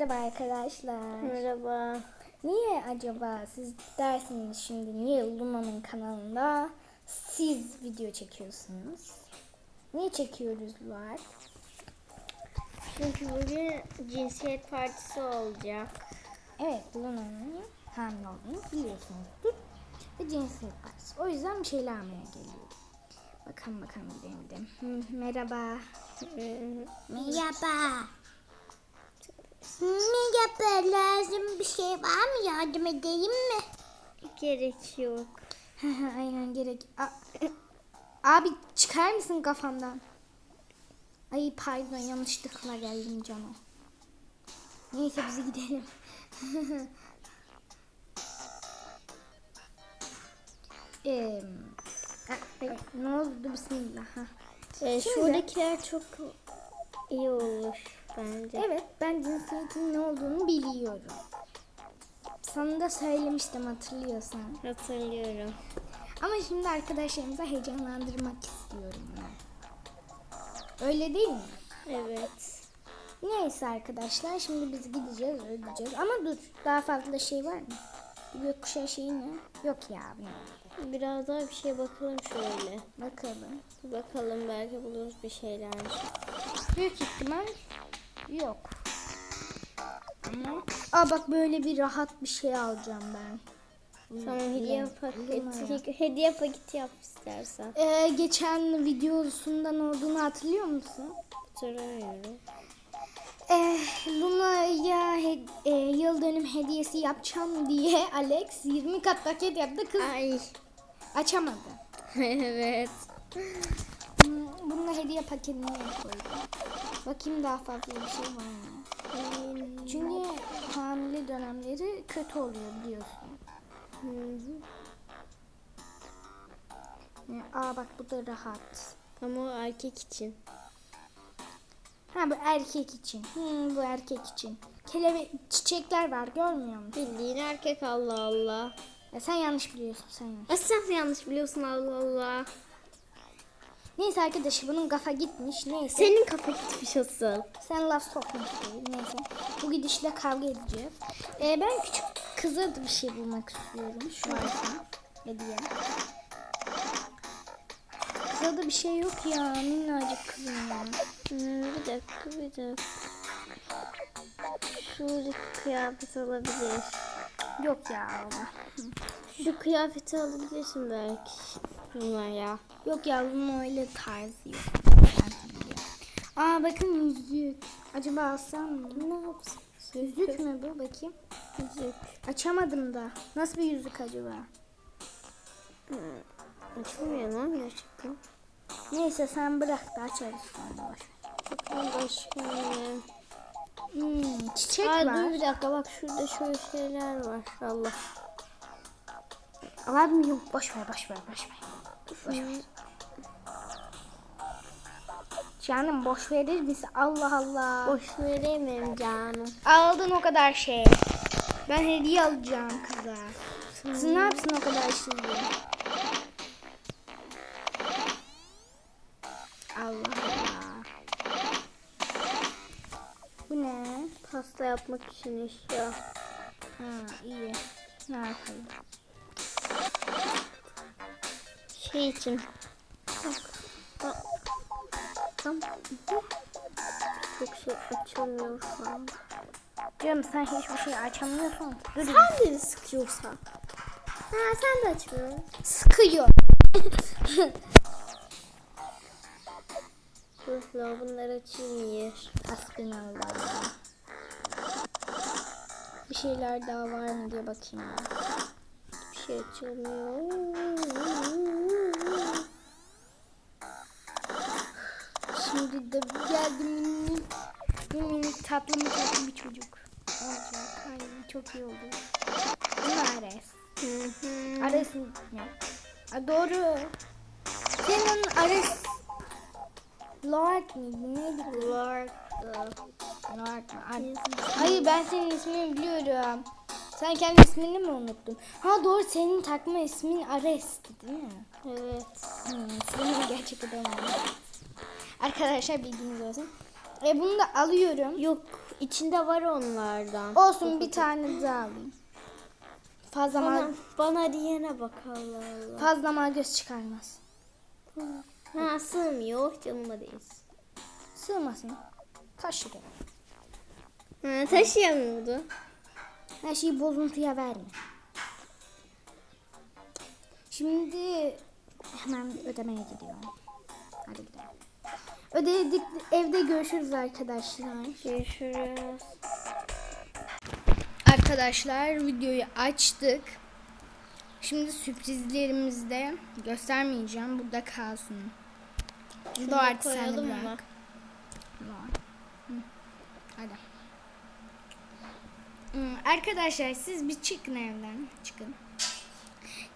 Merhaba arkadaşlar. Merhaba. Niye acaba siz dersiniz şimdi niye Luna'nın kanalında siz video çekiyorsunuz? Niye çekiyoruz var? Çünkü bugün cinsiyet partisi olacak. Evet Luna'nın hamile olduğunu biliyorsunuzdur. Ve cinsiyet partisi. O yüzden bir şeyler almaya geliyorum. Bakalım bakalım gidelim gidelim. Hı, Merhaba. Merhaba. Merhaba lazım bir şey var mı? Yardım edeyim mi? Gerek yok. Aynen gerek. A- Abi çıkar mısın kafamdan? Ay pardon yanlışlıkla geldim cana. Neyse bizi gidelim. Eee, a- ay, ne oldu bismillah. ha. Ee, şuradakiler çok iyi olur bence. Evet ben cinsiyetin ne olduğunu biliyorum. Sana da söylemiştim hatırlıyorsan. Hatırlıyorum. Ama şimdi arkadaşlarımıza heyecanlandırmak istiyorum ben. Öyle değil mi? Evet. Neyse arkadaşlar şimdi biz gideceğiz öleceğiz. Ama dur daha fazla şey var mı? Gökkuşağı şeyi ne? Yok ya. ne? Biraz daha bir şey bakalım şöyle. Bakalım. Bakalım belki buluruz bir şeyler. Büyük ihtimal yok. Ama aa bak böyle bir rahat bir şey alacağım ben. Tamam hediye paketi, hediye paketi yap istersen. Ee, geçen videosundan olduğunu hatırlıyor musun? Hatırlamıyorum. Eh, Luna'ya e, yıl dönüm hediyesi yapacağım diye Alex 20 kat paket yaptı kız Ay. açamadı. evet. Hmm, Bununla hediye paketine koydum. Bakayım daha fazla bir şey var mı? Çünkü hamile dönemleri kötü oluyor biliyorsun. Aa bak bu da rahat. Ama erkek için. Ha bu erkek için. Hmm, bu erkek için. Kelebek çiçekler var görmüyor musun? Bildiğin erkek Allah Allah. Ya sen yanlış biliyorsun sen yanlış. Ay sen yanlış biliyorsun Allah Allah. Neyse arkadaşı bunun kafa gitmiş. Neyse. Senin kafa gitmiş asıl. Sen laf sokmuş değil. Neyse. Bu gidişle kavga edeceğiz. Ee, ben küçük kıza da bir şey bulmak istiyorum. Şu an hediye. Kıza da bir şey yok ya. Minnacık kızım ya. Hmm, bir dakika bir dakika. Şuradaki kıyafet alabilir. Yok ya. Şu kıyafeti alabilirsin belki. Bunlar ya. Yok ya bunun öyle tarzı yok. Aa bakın yüzük. Acaba alsam mı? Ne yapsın? Yüzük mü bu bakayım? Yüzük. Açamadım da. Nasıl bir yüzük acaba? Hmm. Açılmıyor lan gerçekten. Neyse sen bırak da açarız sonra. Bakalım başka ne? Hmm, çiçek Aa, var. dur bir dakika bak şurada şöyle şeyler var. Allah. Alamıyorum. Boş ver, boş ver, boş ver. Canım boş verir misin? Allah Allah. Boş veremem canım. Aldın o kadar şey. Ben hediye alacağım kıza. Kız ne yapsın o kadar şeyi? Allah Allah. Bu ne? Pasta yapmak için eşya. Ha iyi. Ne yapayım? Şey için. Tam. Çok şey açılmıyor şu an. Canım sen hiçbir şey açamıyorsun. Dur. Sen de sıkıyorsan. Ha sen de açmıyorsun. Sıkıyor. Dur la bunları açayım yer. Hasbinallah. Bir şeyler daha var mı diye bakayım. ben. Bir şey açılmıyor. Şimdi de geldi minik, bir minik tatlı mı tatlı bir çocuk. Olacak. Ay çok iyi oldu. Bu Ares. Hı hı. Ares mi? Aa, doğru. Senin Ares Lord miydi? Neydi? Lord. Lord Hayır ben senin ismini biliyorum. Sen kendi ismini mi unuttun? Ha doğru senin takma ismin Ares'ti değil mi? Evet. Hmm, senin gerçek adamın. Arkadaşlar bilginiz olsun. E bunu da alıyorum. Yok içinde var onlardan. Olsun bir tane daha alayım. Fazla Bana, mal, bana diyene bak Allah Allah. fazla mal göz çıkarmaz. Ha sığmıyor canıma değilsin. Sığmasın. Taşır. Ha, taşıyamıyordu. Her şeyi bozuntuya verme. Şimdi hemen ödemeye gidiyorum. Hadi gidelim. Ödedik evde görüşürüz arkadaşlar. Görüşürüz. Arkadaşlar videoyu açtık. Şimdi sürprizlerimizi de göstermeyeceğim. Burada kalsın. Doğru sen de bırak. Hadi. Arkadaşlar siz bir çıkın evden. Çıkın.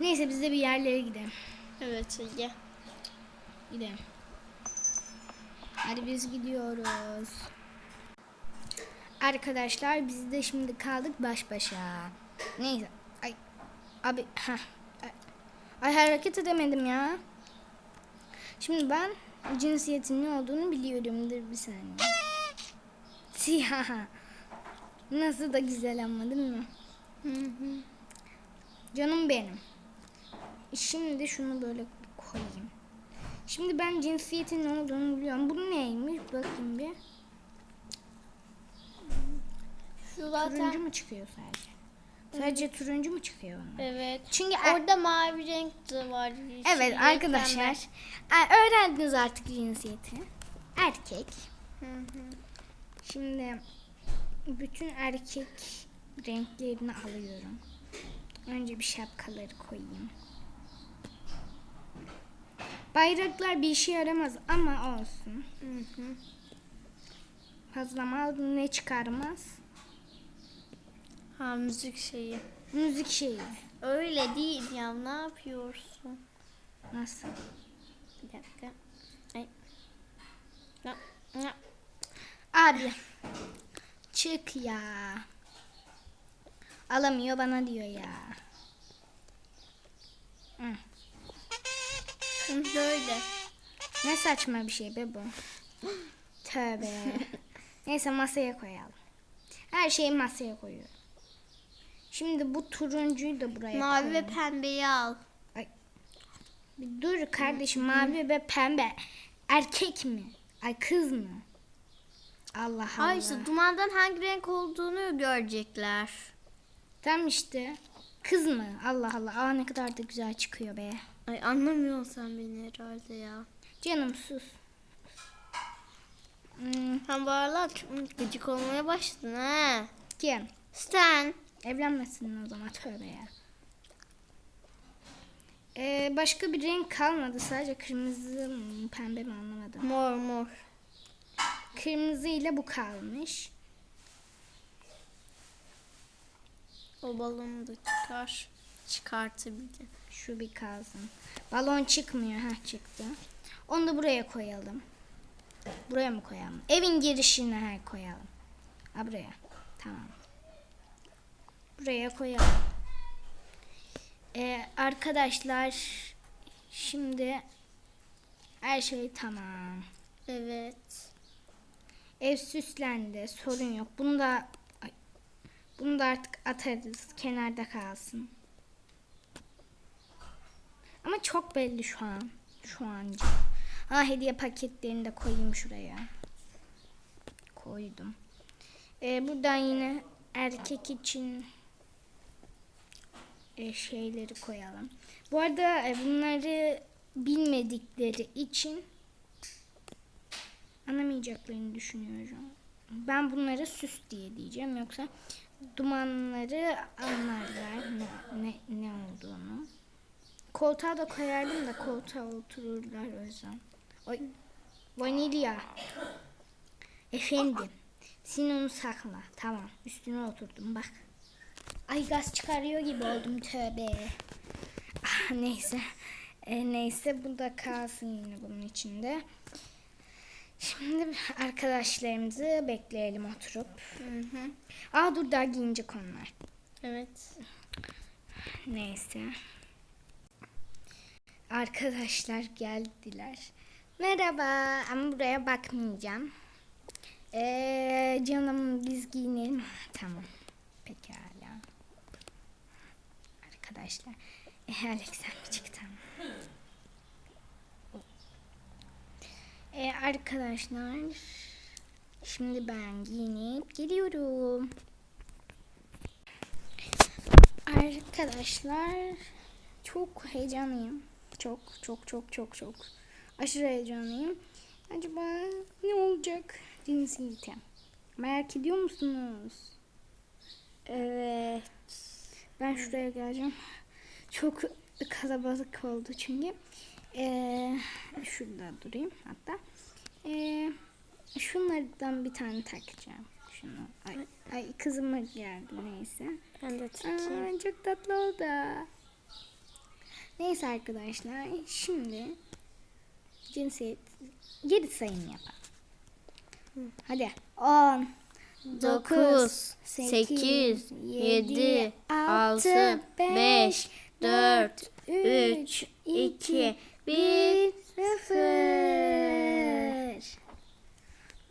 Neyse biz de bir yerlere gidelim. Evet Ege. Gidelim. Hadi biz gidiyoruz. Arkadaşlar biz de şimdi kaldık baş başa. Neyse. Ay. Abi. Heh. Ay. Hareket edemedim ya. Şimdi ben cinsiyetin ne olduğunu biliyorum. Dur bir saniye. Nasıl da güzel ama değil mi? Canım benim. Şimdi şunu böyle koyayım. Şimdi ben cinsiyetin ne olduğunu biliyorum. Bu neymiş? Bakayım bir. Şu Turuncu zaten. mu çıkıyor sadece? Sadece turuncu mu çıkıyor bana? Evet. Çünkü Orada mavi renk var. evet renk, arkadaşlar. pembe. Öğrendiniz artık cinsiyeti. Erkek. Hı hı. Şimdi bütün erkek renklerini alıyorum. Önce bir şapkaları koyayım. Bayraklar bir işe yaramaz ama olsun. Hı hı. Fazla mal ne çıkarmaz? Ha müzik şeyi. Müzik şeyi. Öyle değil ya ne yapıyorsun? Nasıl? Bir dakika. Ay. Ya, ya. Abi. Çık ya. Alamıyor bana diyor ya. Hı. Böyle. Ne saçma bir şey be bu. Tövbe. Neyse masaya koyalım. Her şeyi masaya koyuyorum. Şimdi bu turuncuyu da buraya Mavi ve koyalım. pembeyi al. Bir dur kardeşim mavi ve pembe. Erkek mi? Ay kız mı? Allah Allah. Hayır işte dumandan hangi renk olduğunu görecekler. Tam işte. Kız mı? Allah Allah. Aa ne kadar da güzel çıkıyor be. Ay anlamıyorsun sen beni herhalde ya. Canım sus. Hmm, Sen bu aralar çok gıcık olmaya başladın ha. kim? Sen. Evlenmesin o zaman tövbe ya. Ee, başka bir renk kalmadı. Sadece kırmızı mı pembe mi anlamadım. Mor mor. Kırmızı ile bu kalmış. O balonu da çıkar. Çıkartabilir. Şu bir kalsın. Balon çıkmıyor. ha çıktı. Onu da buraya koyalım. Buraya mı koyalım? Evin girişine her koyalım. Ha buraya. Tamam. Buraya koyalım. Ee, arkadaşlar şimdi her şey tamam. Evet. Ev süslendi. Sorun yok. Bunu da bunu da artık atarız. Kenarda kalsın. Ama çok belli şu an. Şu an. Ha hediye paketlerini de koyayım şuraya. Koydum. Ee, buradan yine erkek için e, şeyleri koyalım. Bu arada e, bunları bilmedikleri için anlamayacaklarını düşünüyorum. Ben bunlara süs diye diyeceğim yoksa dumanları anlarlar ne, ne, ne olduğunu. Koltuğa da koyardım da koltuğa otururlar o yüzden. Oy, vanilya. Efendim. Sen onu sakla. Tamam. Üstüne oturdum bak. Ay gaz çıkarıyor gibi oldum tövbe. Ah, neyse. E, neyse bu da kalsın yine bunun içinde. Şimdi arkadaşlarımızı bekleyelim oturup. Hı hı. Aa dur daha giyinecek onlar. Evet. Neyse. Arkadaşlar geldiler. Merhaba ama buraya bakmayacağım. Ee, canım biz giyinelim. Tamam. Pekala. Arkadaşlar. Ee, Alexander tamam. Ee, arkadaşlar. Şimdi ben giyinip geliyorum. Arkadaşlar çok heyecanlıyım. Çok çok çok çok çok aşırı heyecanlıyım. Acaba ne olacak cinsiyetim? Merak ediyor musunuz? Evet. Ben şuraya geleceğim. Çok kalabalık oldu çünkü. Ee, şurada durayım hatta. Ee, şunlardan bir tane takacağım. Şunu. Ay, ay kızıma geldi neyse. Ben de takayım. Aa, çok tatlı oldu. Neyse arkadaşlar şimdi cinsiyet geri sayım yapalım. Hadi 10 Dokuz, sekiz, yedi, altı, beş, dört, üç, iki, bir, sıfır.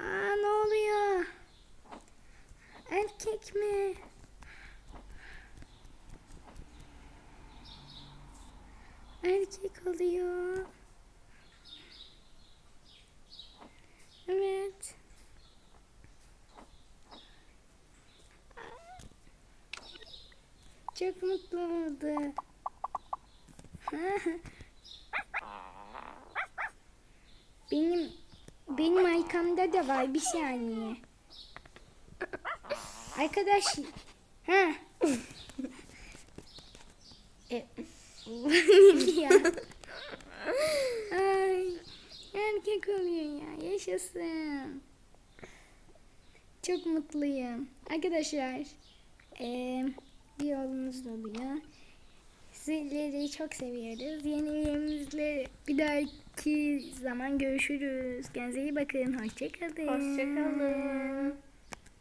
Aa ne oluyor? Erkek mi? Erkek oluyor. Evet. Çok mutlu oldu. benim benim arkamda da var bir saniye. Arkadaş. Ha. Ya. Ay, erkek oluyor ya. Yaşasın. Çok mutluyum. Arkadaşlar. eee bir yolumuz oluyor. Sizleri çok seviyoruz. Yeni yerimizle bir dahaki zaman görüşürüz. Kendinize iyi bakın. Hoşçakalın. Hoşçakalın.